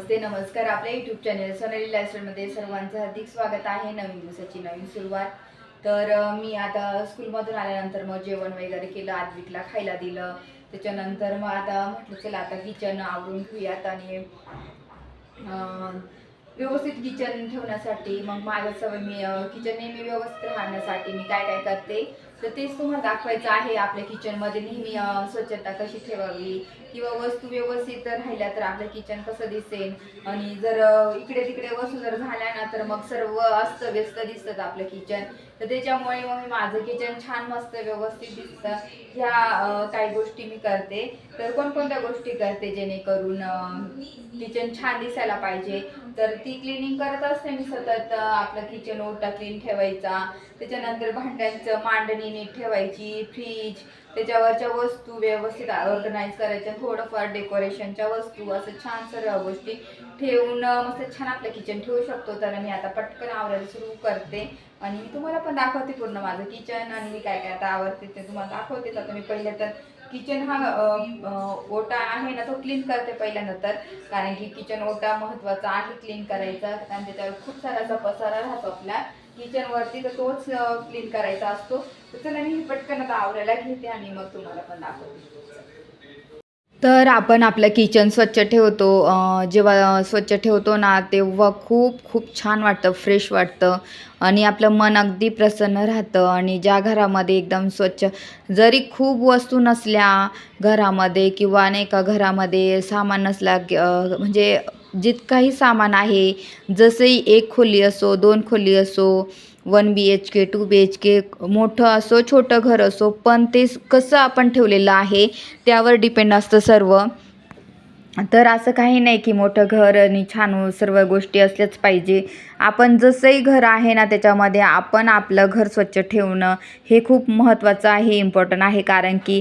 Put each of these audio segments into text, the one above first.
नमस्ते नमस्कार. आपल्या YouTube channel Sonali लायस्टरमध्ये सर्वांचं हार्दिक स्वागत आहे. नवीन दिवसाची नवीन सुरुवात. तर मी आता स्कूलमधून आल्यानंतर मग जेवण वगैरे केलं आद्विकला खायला दिलं. त्याच्यानंतर मग आता म्हटलं चला आता किचन आवरून घेऊयात आणि व्यवस्थित किचन ठेवण्यासाठी मग माझं सवय मी किचन नेहमी व्यवस्थित राहण्यासाठी मी काय काय करते तर तेच तुम्हाला दाखवायचं आहे. आपल्या किचनमध्ये नेहमी स्वच्छता कशी ठेवावी किंवा वस्तू व्यवस्थित राहिल्या तर आपलं किचन कसं दिसेल? आणि जर इकडे तिकडे वस्तू जर झाल्या ना तर मग सर्व अस्तव्यस्त दिसतं आपलं किचन तर त्याच्यामुळे मग मी माझं किचन छान मस्त व्यवस्थित दिसतं. ह्या काही गोष्टी मी करते. तर कोणकोणत्या गोष्टी करते जेणेकरून किचन छान दिसायला पाहिजे? तर ती क्लिनिंग करत असते मी सतत. आपलं किचन ओटा क्लीन ठेवायचा. त्याच्यानंतर भांड्यांचं मांडणी नीट ठेवायची. फ्रीज त्याच्यावरच्या वस्तू व्यवस्थित ऑर्गनाईज करायच्या थोडंफार डेकोरेशनच्या वस्तू असं छान सर्व गोष्टी ठेवून मस्त छान आपलं किचन ठेवू शकतो. तर मी आता पटकन आवरायला सुरू करते. आणि मी तुम्हाला पण दाखवते पूर्ण माझं किचन आणि मी काय काय आता आवडते ते तुम्हाला दाखवते. तर मी पहिले तर किचन हा ओटा आहे ना तो क्लीन करते पहिल्यानंतर कारण की किचन ओटा महत्त्वाचा आहे क्लीन करायचा. आणि त्याच्यावर खूप सारा असा पसारा राहतो आपल्या किचन वरती तर तोच क्लीन करायचा असतो. तर चला मी पटकन आता आवरायला घेते आणि मग तुम्हाला पण दाखवते. तर आपण आपलं किचन स्वच्छ ठेवतो. जेव्हा स्वच्छ ठेवतो ना तेव्हा खूप खूप छान वाटतं फ्रेश वाटतं. आणि आपलं मन अगदी प्रसन्न राहतं. आणि ज्या घरामध्ये एकदम स्वच्छ जरी खूप वस्तू नसल्या घरामध्ये किंवा नाही का घरामध्ये सामान नसला म्हणजे जितकाही सामान आहे जसंही एक खोली असो दोन खोली असो one B H K two B H K मोठं असो छोटं घर असो पण ते कसं आपण ठेवलेलं आहे त्यावर डिपेंड असतं सर्व. तर असं काही नाही की मोठं घर आणि छान सर्व गोष्टी असल्याच पाहिजे. आपण जसंही घर आहे ना त्याच्यामध्ये आपण आपलं घर स्वच्छ ठेवणं हे खूप महत्त्वाचं आहे इम्पॉर्टंट आहे. कारण की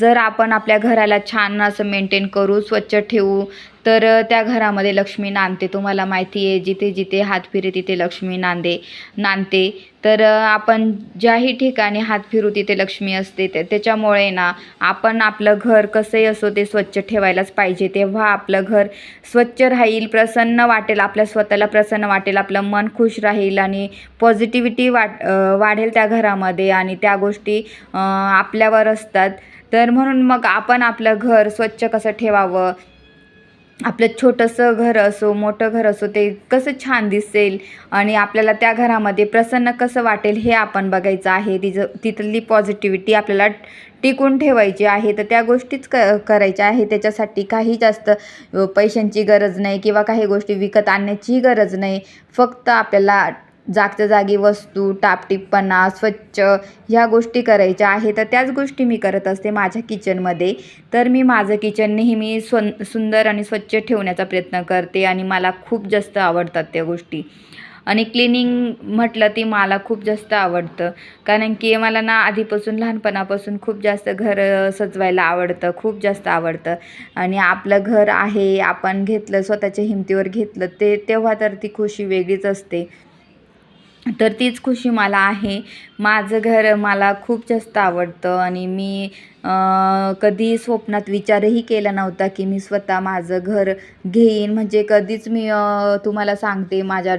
जर आपण आपल्या घराला छान असं मेंटेन करू स्वच्छ ठेवू तर त्या घरामध्ये लक्ष्मी नांदते. तुम्हाला माहिती आहे जिथे जिथे हात फिरे तिथे लक्ष्मी नांदे नांदते. तर आपण ज्याही ठिकाणी हात फिरू तिथे लक्ष्मी असते. ते त्याच्यामुळे ना आपण आपलं घर कसंही असो ते स्वच्छ ठेवायलाच पाहिजे. तेव्हा आपलं घर स्वच्छ राहील प्रसन्न वाटेल आपल्या स्वतःला प्रसन्न वाटेल आपलं मन खुश राहील आणि पॉझिटिव्हिटी वाट वाढेल त्या घरामध्ये आणि त्या गोष्टी आपल्यावर असतात. तर म्हणून मग आपण आपलं घर स्वच्छ कसं ठेवावं? आपलं छोटंसं घर असो मोठं घर असो ते कसं छान दिसेल आणि आपल्याला त्या घरामध्ये प्रसन्न कसं वाटेल हे आपण बघायचं आहे. तिचं तिथली पॉझिटिव्हिटी आपल्याला टिकून ठेवायची आहे. तर त्या गोष्टीच क करायच्या आहे. त्याच्यासाठी काही जास्त पैशांची गरज नाही किंवा काही गोष्टी विकत आणण्याचीही गरज नाही. फक्त आपल्याला जागच्या जागी वस्तू टापटीपणा स्वच्छ ह्या गोष्टी करायच्या आहे तर त्याच गोष्टी मी करत असते माझ्या किचनमध्ये. तर मी माझं किचन नेहमी स्वन सुंदर आणि स्वच्छ ठेवण्याचा प्रयत्न करते आणि मला खूप जास्त आवडतात त्या गोष्टी. आणि क्लिनिंग म्हटलं ती मला खूप जास्त आवडतं. कारण की मला ना आधीपासून लहानपणापासून खूप जास्त घर सजवायला आवडतं खूप जास्त आवडतं. आणि आपलं घर आहे आपण घेतलं स्वतःच्या हिमतीवर घेतलं ते तेव्हा तर ती खुशी वेगळीच असते. तर तीच खुशी मला आहे. माझं घर मला खूप जास्त आवडतं आणि मी कधी स्वप्नात विचारही केला नव्हता की मी स्वतः माझं घर घेईन. म्हणजे कधीच मी तुम्हाला सांगते माझ्या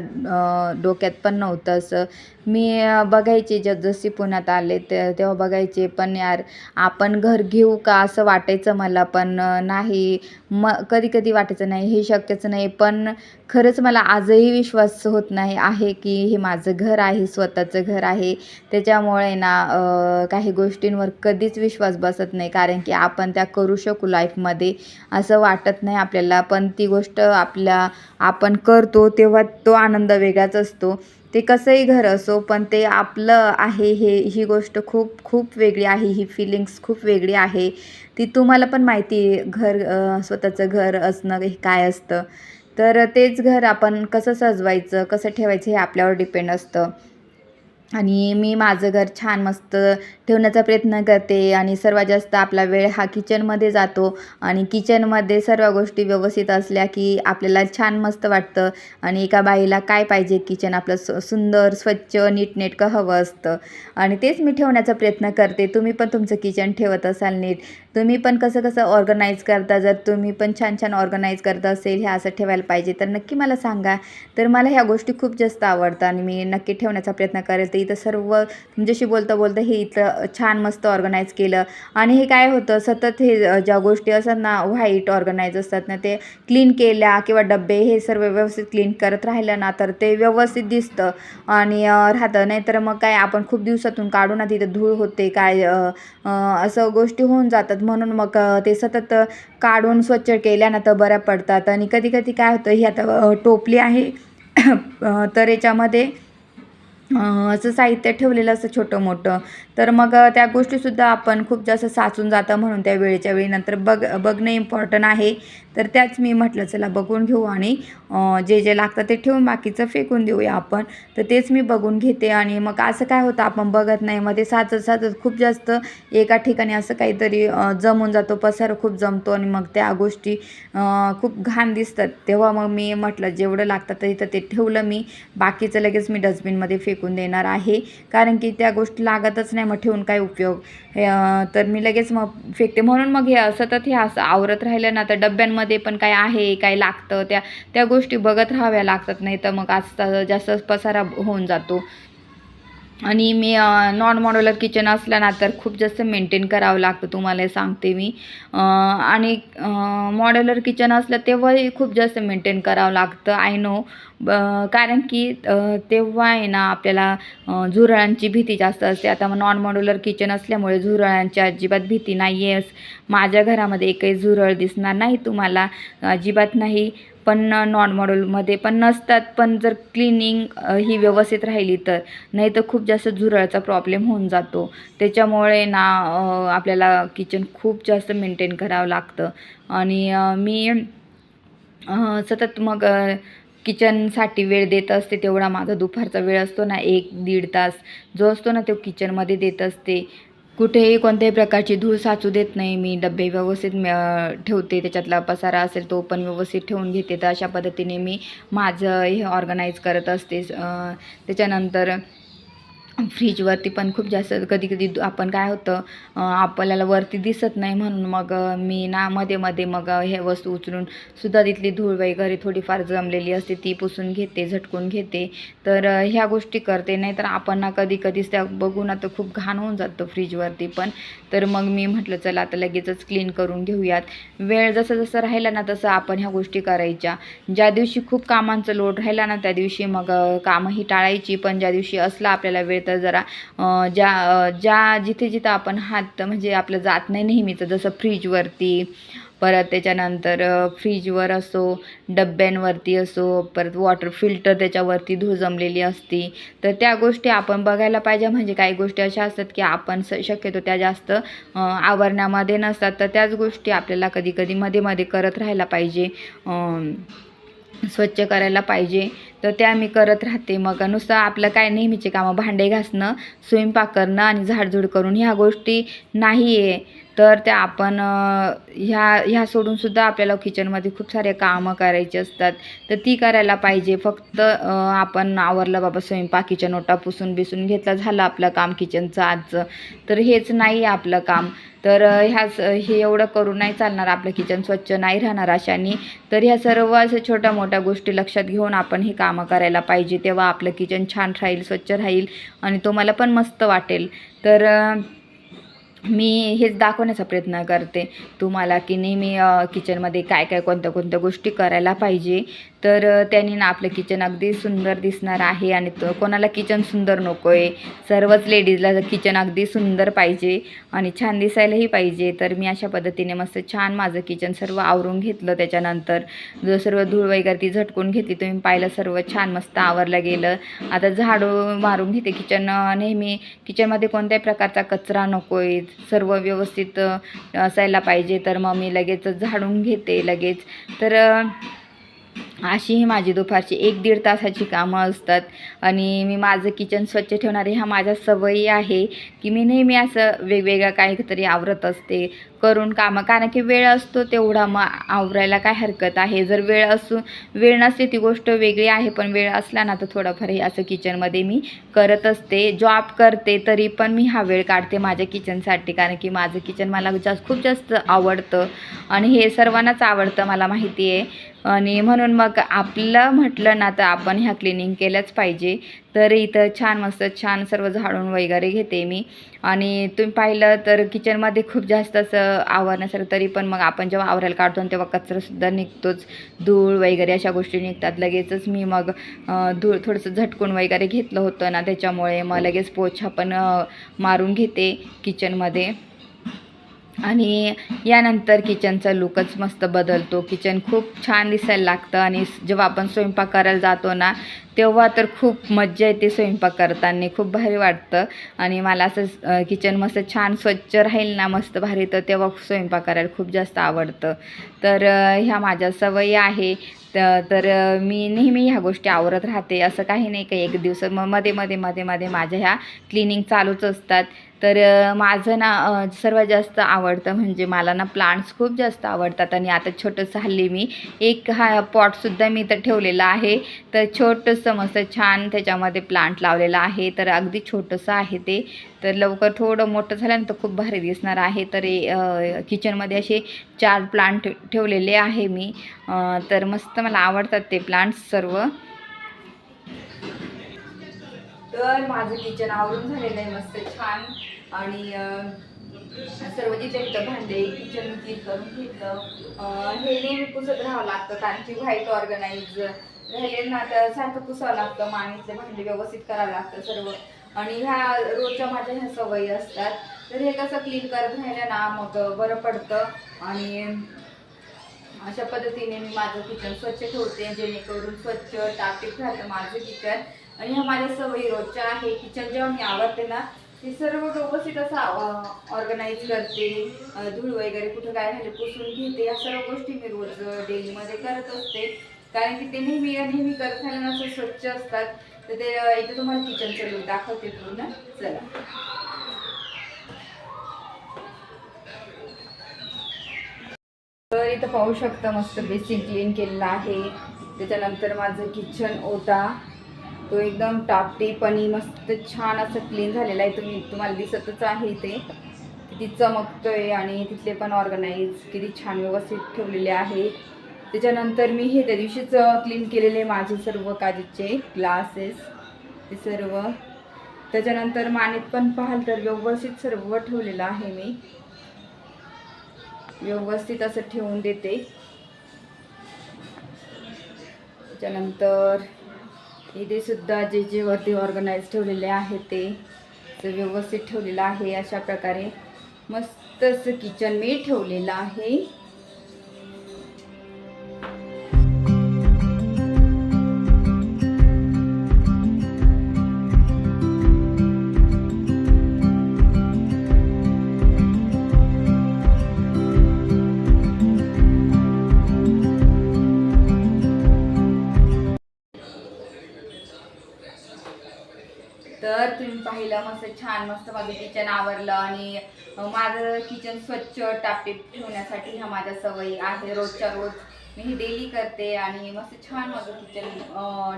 डोक्यात पण नव्हतं असं. मी बघायचे जसजशी पुण्यात आले ते तेव्हा बघायचे पण यार आपण घर घेऊ का? असं वाटायचं मला. पण नाही म कधी कधी वाटायचं नाही हे शक्यच नाही. पण खरंच मला आजही विश्वास होत नाही आहे की हे माझं घर आहे स्वतःचं घर आहे. त्याच्यामुळे ना काही गोष्टींवर कधीच विश्वास बसत नाही. कारण की आपण त्या करू शकू लाईफमध्ये असं वाटत नाही आपल्याला. पण ती गोष्ट आपल्या आपण करतो तेव्हा तो आनंद वेगळाच असतो. ते कसंही घर असो पण ते आपलं आहे हे ही गोष्ट खूप खूप वेगळी आहे. ही फिलिंग्स खूप वेगळी आहे. ती तुम्हाला पण माहिती आहे घर स्वतःचं घर असणं हे काय असतं. तर तेच घर आपण कसं सजवायचं कसं ठेवायचं हे आपल्यावर डिपेंड असतं. आणि मी माझं घर छान मस्त ठेवण्याचा प्रयत्न करते आणि सर्वात जास्त आपला वेळ हा किचनमध्ये जातो आणि किचनमध्ये सर्व गोष्टी व्यवस्थित असल्या की आपल्याला छान मस्त वाटतं आणि एका बाईला काय पाहिजे किचन? आपलं सु सुंदर स्वच्छ नीटनेटकं हवं असतं. आणि तेच मी ठेवण्याचा प्रयत्न करते. तुम्ही पण तुमचं किचन ठेवत असाल नीट. तुम्ही पण कसं कसं ऑर्गनाईज करता? जर तुम्ही पण छान छान ऑर्गनाईज करत असेल हे असं ठेवायला पाहिजे तर नक्की मला सांगा. तर मला ह्या गोष्टी खूप जास्त आवडतात आणि मी नक्की ठेवण्याचा प्रयत्न करेल. तर इथं सर्व तुमच्याशी बोलता बोलता हे इथं छान मस्त ऑर्गनाईज केलं. आणि हे काय होतं सतत हे ज्या गोष्टी असतात ना व्हाईट ऑर्गनाईज असतात ना ते क्लीन केल्या किंवा डबे हे सर्व व्यवस्थित क्लीन करत राहिलं ना तर ते व्यवस्थित दिसतं. आणि राहतं. नाहीतर मग काय आपण खूप दिवसातून काढू ना तिथं धूळ होते काय असं गोष्टी होऊन जातात. म्हणून मग ते सतत काढून स्वच्छ केल्या ना तर बऱ्या पडतात. आणि कधी कधी काय होतं ही आता टोपली आहे. तर याच्यामध्ये असं साहित्य ठेवलेलं असं छोटं मोठं तर मग त्या गोष्टीसुद्धा आपण खूप जास्त साचून जातं म्हणून त्या वेळेच्या वेळी. नंतर बघ बघणं इम्पॉर्टंट आहे. तर त्याच मी म्हटलं चला बघून घेऊ आणि जे जे लागतं ते ठेवून बाकीचं फेकून देऊया आपण. तर तेच मी बघून घेते आणि मग असं काय होतं आपण बघत नाही. मग ते साचत साचत खूप जास्त एका ठिकाणी असं काहीतरी जमून जातो पसार खूप जमतो आणि मग त्या गोष्टी खूप घाण दिसतात. तेव्हा मग मी म्हटलं जेवढं लागतं तर इथं ते ठेवलं मी. बाकीचं लगेच मी डस्टबिनमध्ये फेक फेकून देणार आहे. कारण की त्या गोष्टी लागतच नाही मग ठेवून काय उपयोग? तर मी लगेच मग फेकते. म्हणून मग हे सतत हे असं आवरत राहिलं ना तर डब्यांमध्ये पण काय आहे काय लागतं त्या त्या गोष्टी बघत राहाव्या लागतात. नाही तर मग आज जास्त पसारा होऊन जातो. आणि मी नॉन मॉड्युलर किचन असलं ना तर खूप जास्त मेंटेन करावं लागतं तुम्हाला हे सांगते मी. आणि मॉड्युलर किचन असलं तेव्हाही खूप जास्त मेंटेन करावं लागतं आय नो कारण की तेव्हा आहे ना आपल्याला झुरळांची भीती जास्त असते. आता नॉन मॉड्युलर किचन असल्यामुळे झुरळांची अजिबात भीती नाही आहे माझ्या घरामध्ये एकही झुरळ दिसणार नाही तुम्हाला. अजिबात नाही. पण नॉन मॉडेलमध्ये पण नसतात. पण जर क्लिनिंग ही व्यवस्थित राहिली तर. नाही तर खूप जास्त झुरळाचा प्रॉब्लेम होऊन जातो. त्याच्यामुळे ना आपल्याला किचन खूप जास्त मेंटेन करावं लागतं. आणि मी सतत मग किचनसाठी वेळ देत असते तेवढा माझा दुपारचा वेळ असतो ना एक दीड तास. जो असतो ना तो किचनमध्ये देत असते. कुठेही कोणत्याही प्रकारची धूळ साचू देत नाही. मी डबे व्यवस्थित म- ठेवते. त्याच्यातला पसारा असेल तो पण व्यवस्थित ठेवून घेते. तर अशा पद्धतीने मी माझं हे ऑर्गनाईज करत असते. त्याच्यानंतर फ्रीजवरती पण खूप जास्त कधी कधी आपण काय होतं आपल्याला वरती दिसत नाही म्हणून मग मी ना मध्ये मध्ये मग हे वस्तू उचलून सुद्धा तिथली धूळ वगैरे थोडीफार जमलेली असते ती पुसून घेते झटकून घेते. तर ह्या गोष्टी करते नाहीतर आपण ना कधी कधीच त्या बघून आता खूप घाण होऊन जातं फ्रीजवरती पण. तर मग मी म्हटलं चला आता लगेचच क्लीन करून घेऊयात. वेळ जसं जसं राहिला ना तसं आपण ह्या गोष्टी करायच्या. ज्या दिवशी खूप कामांचं लोड राहिला ना त्या दिवशी मग कामंही टाळायची. पण ज्या दिवशी असला आपल्याला वेळ तर जरा ज्या ज्या जिथे जिथं आपण हात म्हणजे आपलं जात नाही नेहमीचं जसं फ्रीजवरती परत त्याच्यानंतर फ्रीजवर असो डब्यांवरती असो परत वॉटर फिल्टर त्याच्यावरती धुजमलेली जमलेली असती तर त्या गोष्टी आपण बघायला पाहिजे. म्हणजे काही गोष्टी अशा असतात की आपण स शक्यतो त्या जास्त आवरण्यामध्ये नसतात. तर त्याच गोष्टी आपल्याला कधी कधी मध्ये मध्ये करत राहायला पाहिजे. स्वच्छ करायला पाहिजे. तर त्या मी करत राहते. मग नुसतं आपलं काय नेहमीचे कामं भांडे घासणं स्वयंपाक करणं आणि झाडझूड करून ह्या गोष्टी नाही आहे तर त्या आपण ह्या ह्या सोडूनसुद्धा आपल्याला किचनमध्ये खूप सारे कामं करायची असतात. तर ती करायला पाहिजे. फक्त आपण आवरलं बाबा स्वयंपाक किचन ओटा पुसून बिसून घेतला झालं आपलं काम किचनचं आजचं. तर हेच नाही आहे आपलं काम. तर ह्याच हे एवढं करून नाही चालणार आपलं किचन स्वच्छ नाही राहणार अशाने. तर ह्या सर्व अशा छोट्या मोठ्या गोष्टी लक्षात घेऊन आपण ही कामं करायला पाहिजे. तेव्हा आपलं किचन छान राहील स्वच्छ राहील आणि तुम्हाला पण मस्त वाटेल. तर मी हेच दाखवण्याचा प्रयत्न करते. तुम्हाला की नेहमी किचनमध्ये काय काय कोणत्या कोणत्या गोष्टी करायला पाहिजे. तर त्यांनी ना आपलं किचन अगदी सुंदर दिसणार आहे आणि तो कोणाला किचन सुंदर नको आहे सर्वच लेडीजला किचन अगदी सुंदर पाहिजे आणि छान दिसायलाही पाहिजे. तर मी अशा पद्धतीने मस्त छान माझं किचन सर्व आवरून घेतलं त्याच्यानंतर. जो सर्व धूळ वगैरे ती झटकून घेतली तुम्ही पाहिलं सर्व छान मस्त आवरलं गेलं. आता झाडू मारून घेते किचन नेहमी किचनमध्ये कोणत्याही प्रकारचा कचरा नको आहे सर्व व्यवस्थित असायला पाहिजे. तर मग मी लगेच झाडून घेते लगेच. तर अशी ही माझी दुपारची एक दीड तासाची कामं असतात. आणि मी माझं किचन स्वच्छ ठेवणारे ह्या माझ्या सवयी आहे की मी नेहमी असं वेगवेगळं काहीतरी आवरत असते. करून कामं कारण की वेळ असतो तेवढा मग आवरायला काय हरकत आहे? जर वेळ असून वेळ नसते ती गोष्ट वेगळी आहे पण वेळ असला ना तर थोडंफार हे असं किचनमध्ये मी करत असते. जॉब करते तरी पण मी हा वेळ काढते माझ्या किचनसाठी कारण की माझं किचन मला जास्त खूप जास्त आवडतं. आणि हे सर्वांनाच आवडतं मला माहिती आहे आणि म्हणून मग आपलं म्हटलं ना तर आपण ह्या क्लिनिंग केल्याच पाहिजे. तर इथं छान मस्त छान सर्व झाडून वगैरे घेते मी. आणि तुम्ही पाहिलं तर किचनमध्ये खूप जास्त असं आवरण्यासारखं तरी पण मग आपण जेव्हा आवरायला काढतो तेव्हा कचरासुद्धा निघतोच. धूळ वगैरे अशा गोष्टी निघतात. लगेचच मी मग धूळ थोडंसं झटकून वगैरे घेतलं होतं ना त्याच्यामुळे मग लगेच पोछा पण मारून घेते किचनमध्ये आणि यानंतर किचनचा लुकच मस्त बदलतो. किचन खूप छान दिसायला लागतं आणि जेव्हा आपण स्वयंपाक करायला जातो ना तेव्हा तर खूप मज्जा येते स्वयंपाक करताना. खूप भारी वाटतं. आणि मला असं किचन मस्त छान स्वच्छ राहील ना मस्त भारी तर तेव्हा स्वयंपाक करायला खूप जास्त आवडतं. तर ह्या माझ्या सवयी आहे. तर मी नेहमी ह्या गोष्टी आवरत राहते. असं काही नाही काही. एक दिवस मग मध्ये मध्ये मध्ये मध्ये माझ्या ह्या क्लिनिंग चालूच असतात. तर माझं ना सर्वात जास्त आवडतं म्हणजे मला ना प्लांट्स खूप जास्त आवडतात. आणि आता छोटंसं हल्ली मी एक हा पॉटसुद्धा मी तर ठेवलेला आहे. तर छोटंसं मस्त छान त्याच्यामध्ये प्लांट लावलेलं आहे. तर अगदी छोटंसं आहे ते. तर लवकर थोडं मोठं झालं तर खूप भारी दिसणार आहे. तर किचनमध्ये असे चार प्लांट ठेवलेले आहे मी. तर मस्त मला आवडतात ते प्लांट्स सर्व. तर माझं किचन आवरून झालेलं आहे मस्त छान. आणि सर्व जिथे भांडे किचन क्लीन करून घेतलं हे नेहमी पुसत राहावं लागतं. कारण की व्हाईट ऑर्गनाईज राहिले ना तर सारखं पुसावं लागतं. माणीतले भांडे व्यवस्थित करावं लागतं सर्व. आणि ह्या रोजच्या माझ्या ह्या सवयी असतात. तर हे कसं क्लीन करत राहिलं ना मग बरं पडतं. आणि अशा पद्धतीने मी माझं किचन स्वच्छ ठेवते जेणेकरून स्वच्छ टापटीप राहतं माझं किचन. आणि ह्या माझ्या सवयी रोजच्या आहे. किचन जेव्हा मी आवडते ना ते सर्व व्यवस्थित असं ऑर्गनाईज करते. धूळ वगैरे कुठं काय राहिले पुसून घेते. या सर्व गोष्टी मी रोज डेलीमध्ये करत असते. कारण की ते नेहमी नेहमी करत राहिलं ना असं स्वच्छ असतात. तर ते अं, इथे तुम्हाला किचनचं लोक दाखवते पूर्ण. चला. तर इथं पाहू शकता मस्त बेसिन क्लीन केलेला आहे. त्याच्यानंतर माझं किचन ओटा. तो एकदम टापटीप आणि मस्त छान असं क्लीन झालेला आहे. तुम्ही तुम्हाला दिसतच आहे इथे किती चमकतोय आणि तिथले पण ऑर्गनाईज किती छान व्यवस्थित ठेवलेले आहे. त्याच्यानंतर मी हे त्या दिवशीच क्लीन केलेले माझे सर्व काजीचे ग्लासेस ते सर्व. त्याच्यानंतर मानेत पण पाहाल तर व्यवस्थित सर्व ठेवलेलं आहे मी. व्यवस्थित असं ठेवून देते. त्याच्यानंतर इथे सुद्धा जे जे वरती ऑर्गनाईज ठेवलेले आहे ते ते व्यवस्थित ठेवलेलं आहे अशा प्रकारे. मस्त असं किचन मी ठेवलेलं आहे. केलं मस्त छान मस्त माझं किचन आवरलं आणि माझं किचन स्वच्छ टापटीप ठेवण्यासाठी ह्या माझ्या सवयी आहे रोजच्या रोज. मी हे डेली करते आणि मस्त छान माझं किचन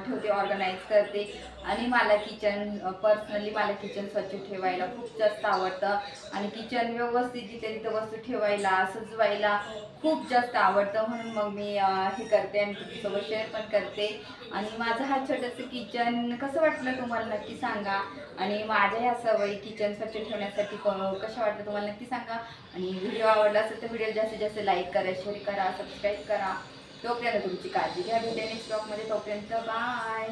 ठेवते ऑर्गनाईज करते. आणि मला किचन पर्सनली मला किचन स्वच्छ ठेवायला खूप जास्त आवडतं. आणि किचन व्यवस्थित जिथे तिथं वस्तू ठेवायला सजवायला खूप जास्त आवडतं. म्हणून मग मी हे करते आणि तुमच्यासोबत शेअर पण करते. आणि माझं हा छोटंसं किचन कसं वाटलं तुम्हाला नक्की सांगा. आणि माझ्या ह्या सवयी किचन स्वच्छ ठेवण्यासाठी कशा वाटलं तुम्हाला नक्की सांगा. आणि व्हिडिओ आवडला असेल तर व्हिडिओ जास्तीत जास्त लाईक करा शेअर करा सबस्क्राईब करा. तोपर्यंत तुमची काळजी घ्या. भेटेल नेक्स्ट ब्लॉगमध्ये तोपर्यंत बाय